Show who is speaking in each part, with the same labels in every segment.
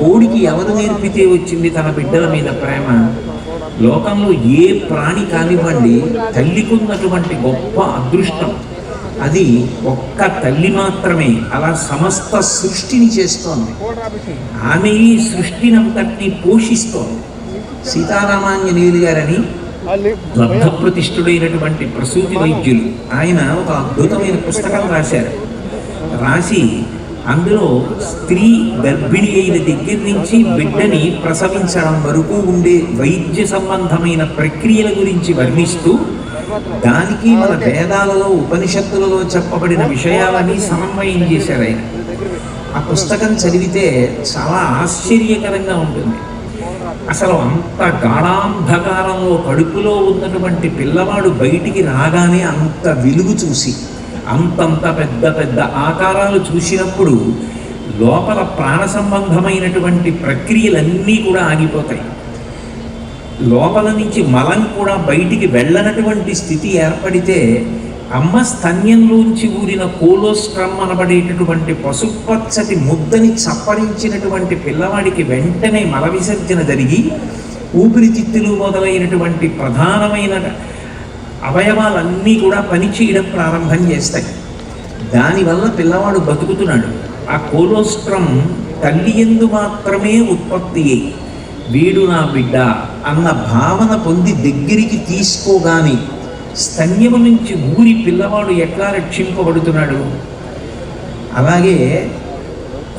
Speaker 1: కోడికి ఎవరు నేర్పితే వచ్చింది తన బిడ్డల మీద ప్రేమ? లోకంలో ఏ ప్రాణి కానివ్వండి తల్లికున్నటువంటి గొప్ప అదృష్టం. అది ఒక్క తల్లి మాత్రమే అలా సమస్త సృష్టిని చేస్తోంది. ఆమె ఈ సృష్టినంతటినీ పోషిస్తోంది. సీతారామాంజనేయులు గారని లబ్ధప్రతిష్ఠుడైనటువంటి ప్రసూతి వైద్యులు ఆయన ఒక అద్భుతమైన పుస్తకం రాశారు. రాసి అందులో స్త్రీ గర్భిణి అయిన దగ్గర నుంచి బిడ్డని ప్రసవించడం వరకు ఉండే వైద్య సంబంధమైన ప్రక్రియల గురించి వర్ణిస్తూ దానికి మన వేదాలలో ఉపనిషత్తులలో చెప్పబడిన విషయాలని సమన్వయం చేశారు ఆయన. ఆ పుస్తకం చదివితే చాలా ఆశ్చర్యకరంగా ఉంటుంది. అసలు అంత గాఢాంధకారంలో కడుపులో ఉన్నటువంటి పిల్లవాడు బయటికి రాగానే అంత వెలుగు చూసి అంతంత పెద్ద పెద్ద ఆకారాలు చూసినప్పుడు లోపల ప్రాణ సంబంధమైనటువంటి ప్రక్రియలన్నీ కూడా ఆగిపోతాయి. లోపల నుంచి మలం కూడా బయటికి వెళ్ళనటువంటి స్థితి ఏర్పడితే అమ్మ స్తన్యంలోంచి ఊరిన కోలోస్ట్రమ్ అనబడేటటువంటి పసుపచ్చటి ముద్దని చప్పరించినటువంటి పిల్లవాడికి వెంటనే మల విసర్జన జరిగి ఊపిరితిత్తులు మొదలైనటువంటి ప్రధానమైన అవయవాలన్నీ కూడా పనిచేయడం ప్రారంభం చేస్తాయి. దానివల్ల పిల్లవాడు బతుకుతున్నాడు. ఆ కోలోస్ట్రమ్ తల్లి ఎందు మాత్రమే ఉత్పత్తి అయ్యి వీడు నా బిడ్డ అన్న భావన పొంది దగ్గరికి తీసుకోగాని స్తన్యము నుంచి ఊరి పిల్లవాడు ఎట్లా రక్షింపబడుతున్నాడు? అలాగే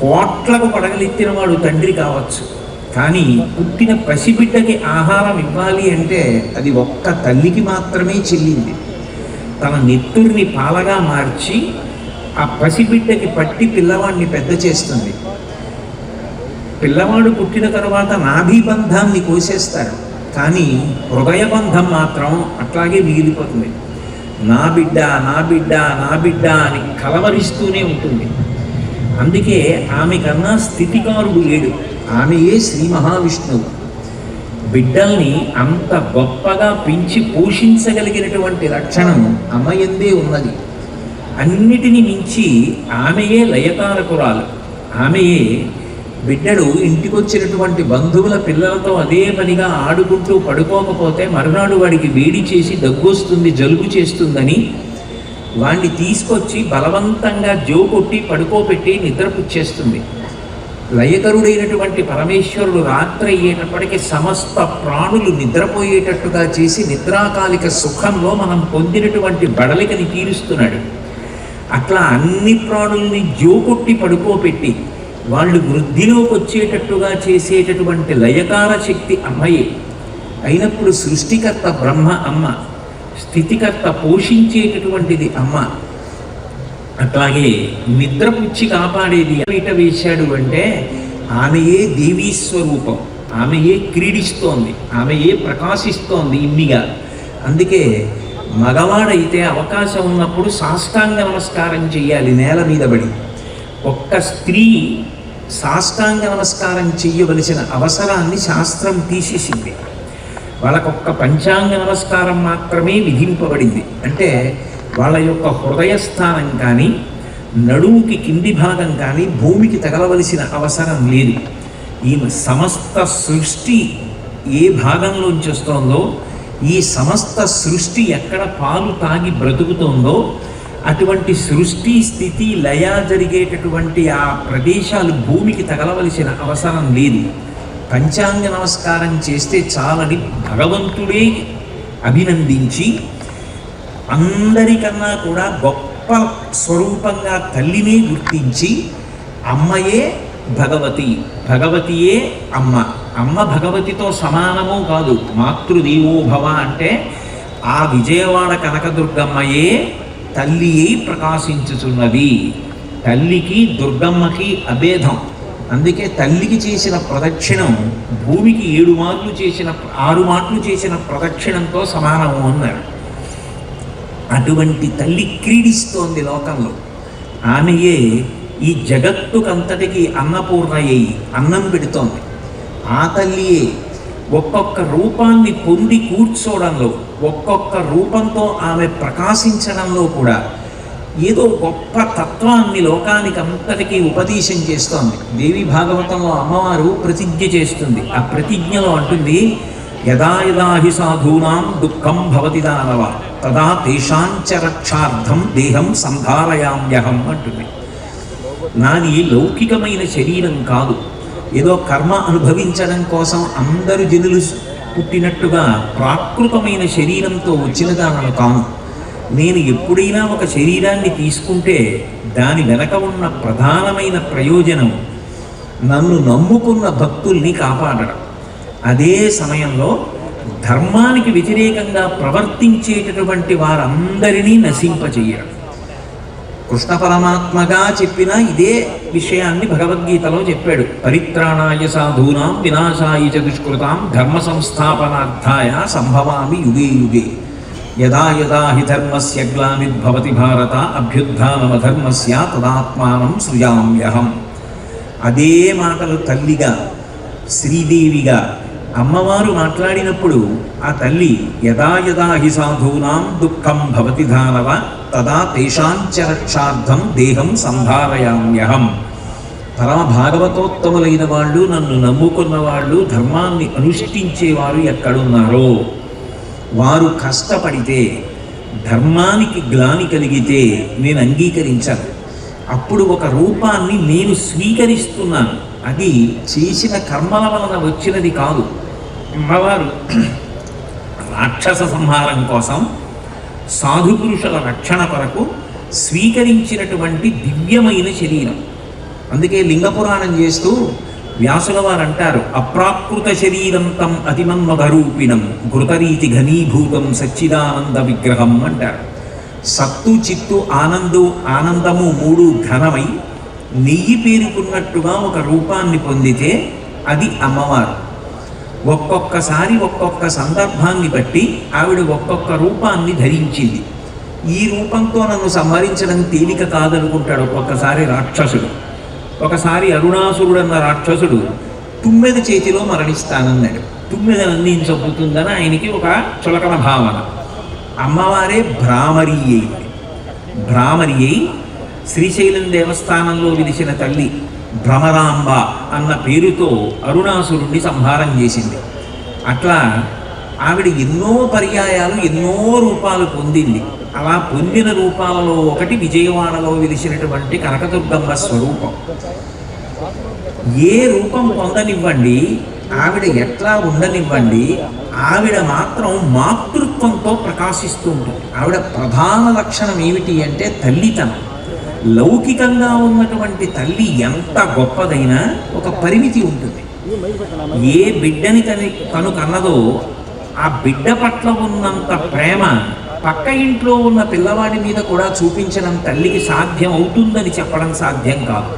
Speaker 1: కోట్లకు పడగలెత్తిన వాడు తండ్రి కావచ్చు. కానీ పుట్టిన పసిబిడ్డకి ఆహారం ఇవ్వాలి అంటే అది ఒక్క తల్లికి మాత్రమే చెల్లింది. తన నెత్తుర్ని పాలగా మార్చి ఆ పసిబిడ్డకి పట్టి పిల్లవాడిని పెద్ద చేస్తుంది. పిల్లవాడు పుట్టిన తర్వాత నాభిబంధాన్ని కోసేస్తారు. కానీ హృదయబంధం మాత్రం అట్లాగే మిగిలిపోతుంది. నా బిడ్డ నా బిడ్డ నా బిడ్డ అని కలవరిస్తూనే ఉంటుంది. అందుకే ఆమె కన్నా స్థితికారుడు లేడు. ఆమెయే శ్రీ మహావిష్ణువు బిడ్డల్ని అంత గొప్పగా పెంచి పోషించగలిగినటువంటి లక్షణం అమ్మయందే ఉన్నది. అన్నిటిని మించి ఆమెయే లయతారకురాలు ఆమెయే బిడ్డడు ఇంటికొచ్చినటువంటి బంధువుల పిల్లలతో అదే పనిగా ఆడుకుంటూ పడుకోకపోతే మరునాడు వాడికి వేడి చేసి దగ్గొస్తుంది జలుబు చేస్తుందని వాణ్ణి తీసుకొచ్చి బలవంతంగా జో కొట్టి పడుకోబెట్టి నిద్రపుచ్చేస్తుంది. లయకరుడైనటువంటి పరమేశ్వరుడు రాత్రి అయ్యేటప్పటికి సమస్త ప్రాణులు నిద్రపోయేటట్టుగా చేసి నిద్రాకాలిక సుఖంలో మనం పొందినటువంటి బడలికని తీరుస్తున్నాడు. అట్లా అన్ని ప్రాణుల్ని జోకొట్టి పడుకోబెట్టి వాళ్ళు వృద్ధిలోకి వచ్చేటట్టుగా చేసేటటువంటి లయకార శక్తి అమ్మయే. అయినప్పుడు సృష్టికర్త బ్రహ్మ అమ్మ స్థితికర్త పోషించేటటువంటిది అమ్మ. అట్లాగే నిద్రపుచ్చి కాపాడేది బయట వేశాడు అంటే ఆమెయే దేవీ స్వరూపం ఆమెయే క్రీడిస్తోంది ఆమెయే ప్రకాశిస్తోంది ఇన్నిగా అందుకే మగవాడైతే అవకాశం ఉన్నప్పుడు సాష్టాంగ నమస్కారం చేయాలి నేల మీద పడి. ఒక్క స్త్రీ సాష్టాంగ నమస్కారం చేయవలసిన అవసరాన్ని శాస్త్రం తీసేసింది. వాళ్ళకొక్క పంచాంగ నమస్కారం మాత్రమే విధింపబడింది. అంటే వాళ్ళ యొక్క హృదయస్థానం కానీ నడుముకి కింది భాగం కానీ భూమికి తగలవలసిన అవసరం లేదు. ఈమె సమస్త సృష్టి ఏ భాగంలోంచి వస్తోందో ఈ సమస్త సృష్టి ఎక్కడ పాలు తాగి బ్రతుకుతోందో అటువంటి సృష్టి స్థితి లయ జరిగేటటువంటి ఆ ప్రదేశాలు భూమికి తగలవలసిన అవసరం లేదు. పంచాంగ నమస్కారం చేస్తే చాలని భగవంతుడే అభినందించి అందరికన్నా కూడా గొప్ప స్వరూపంగా తల్లినే గుర్తించి అమ్మయే భగవతి. భగవతియే అమ్మ. అమ్మ భగవతితో సమానము కాదు. మాతృదేవో భవ అంటే ఆ విజయవాడ కనకదుర్గమ్మయే తల్లి అయి ప్రకాశించుచున్నది. తల్లికి దుర్గమ్మకి అభేదం. అందుకే తల్లికి చేసిన ప్రదక్షిణం భూమికి ఏడు మార్లు చేసిన ఆరు మార్లు చేసిన ప్రదక్షిణంతో సమానము అన్నారు అటువంటి తల్లి క్రీడిస్తోంది లోకంలో. ఆమెయే ఈ జగత్తుకంతటికి అన్నపూర్ణయ్యి అన్నం పెడుతోంది. ఆ తల్లియే ఒక్కొక్క రూపాన్ని పొంది కూర్చోవడంలో ఒక్కొక్క రూపంతో ఆమె ప్రకాశించడంలో కూడా ఏదో గొప్ప తత్వాన్ని లోకానికి అంతటికీ ఉపదేశం చేస్తోంది. దేవి భాగవతంలో అమ్మవారు ప్రతిజ్ఞ చేస్తుంది. ఆ ప్రతిజ్ఞలో అంటుంది యదా యదా హి సాధూనాం దుఃఖం భవతి దానవ. తదా తేషాంచ రక్షార్థం దేహం సంధారయామ్యహం అంటుంది. నాది లౌకికమైన శరీరం కాదు. ఏదో కర్మ అనుభవించడం కోసం అందరు జనులు పుట్టినట్టుగా ప్రాకృతమైన శరీరంతో వచ్చిన దానను కాను. నేను ఎప్పుడైనా ఒక శరీరాన్ని తీసుకుంటే దాని వెనక ఉన్న ప్రధానమైన ప్రయోజనం నన్ను నమ్ముకున్న భక్తుల్ని కాపాడడం. అదే సమయంలో ధర్మానికి వ్యతిరేకంగా ప్రవర్తించేటటువంటి వారందరినీ నశింపచేయడం కృష్ణ పరమాత్మగా చెప్పిన ఇదే విషయాన్ని భగవద్గీతలో చెప్పాడు. పరిత్రాణాయ సాధూనాం వినాశాయ చ దుష్కృతాం ధర్మ సంస్థాపనార్థాయ సంభవామి యుగే యుగే. యదా యదా హి ధర్మస్య గ్లానిర్భవతి భారత అభ్యుత్నమధర్మస్య తదాత్మానం సృజామ్యహం. అదే మాటలు తల్లిగా శ్రీదేవిగా అమ్మవారు మాట్లాడినప్పుడు ఆ తల్లి యదా యదా హి సాధూనాం దుఃఖం భవతి ధానవ తదా తేషాంచరక్షార్థం దేహం సంధారయామ్యహం. పరమ భాగవతోత్తములైన వాళ్ళు నన్ను నమ్ముకున్న వాళ్ళు ధర్మాన్ని అనుష్ఠించేవారు ఎక్కడున్నారో? వారు కష్టపడితే ధర్మానికి గ్లాని కలిగితే నేను అంగీకరించాను. అప్పుడు ఒక రూపాన్ని నేను స్వీకరిస్తున్నాను. అది చేసిన కర్మల వలన వచ్చినది కాదు. అమ్మవారు రాక్షస సంహారం కోసం సాధుపురుషుల రక్షణ కొరకు స్వీకరించినటువంటి దివ్యమైన శరీరం. అందుకే లింగ పురాణం చేస్తూ వ్యాసుల వారు అంటారు అప్రాకృత శరీరం తం ఘృతరీతి ఘనీభూతం సచ్చిదానంద విగ్రహం అంటారు. సత్తు చిత్తు ఆనందు ఆనందము మూడు ఘనమై నెయ్యి పేరుకున్నట్టుగా ఒక రూపాన్ని పొందితే అది అమ్మవారు. ఒక్కొక్కసారి ఒక్కొక్క సందర్భాన్ని బట్టి ఆవిడ ఒక్కొక్క రూపాన్ని ధరించింది. ఈ రూపంతో నన్ను సంహరించడం తేలిక కాదనుకుంటాడు ఒక్కొక్కసారి రాక్షసుడు. ఒకసారి అరుణాసురుడు అన్న రాక్షసుడు తుమ్మెద చేతిలో మరణిస్తానన్నాడు. తుమ్మెద నన్ను చంపుతుందని ఆయనకి ఒక చులకన భావన. అమ్మవారే భ్రామరి అయింది భ్రామరి అయి శ్రీశైలం దేవస్థానంలో విలిచిన తల్లి భ్రమరాంబ అన్న పేరుతో అరుణాసురుణ్ణి సంహారం చేసింది. అట్లా ఆవిడ ఎన్నో పర్యాయాలు ఎన్నో రూపాలు పొందింది. అలా పొందిన రూపాలలో ఒకటి విజయవాడలో వెలిసినటువంటి కనకదుర్గమ్మ స్వరూపం. ఏ రూపం పొందనివ్వండి ఆవిడ ఎట్లా ఉండనివ్వండి ఆవిడ మాత్రం మాతృత్వంతో ప్రకాశిస్తూ ఉంటుంది. ఆవిడ ప్రధాన లక్షణం ఏమిటి అంటే తల్లితనం. లౌకికంగా ఉన్నటువంటి తల్లి ఎంత గొప్పదైనా ఒక పరిమితి ఉంటుంది. ఏ బిడ్డని తని తను కన్నదో ఆ బిడ్డ పట్ల ఉన్నంత ప్రేమ పక్క ఇంట్లో ఉన్న పిల్లవాడి మీద కూడా చూపించడం తల్లికి సాధ్యం అవుతుందని చెప్పడం సాధ్యం కాదు.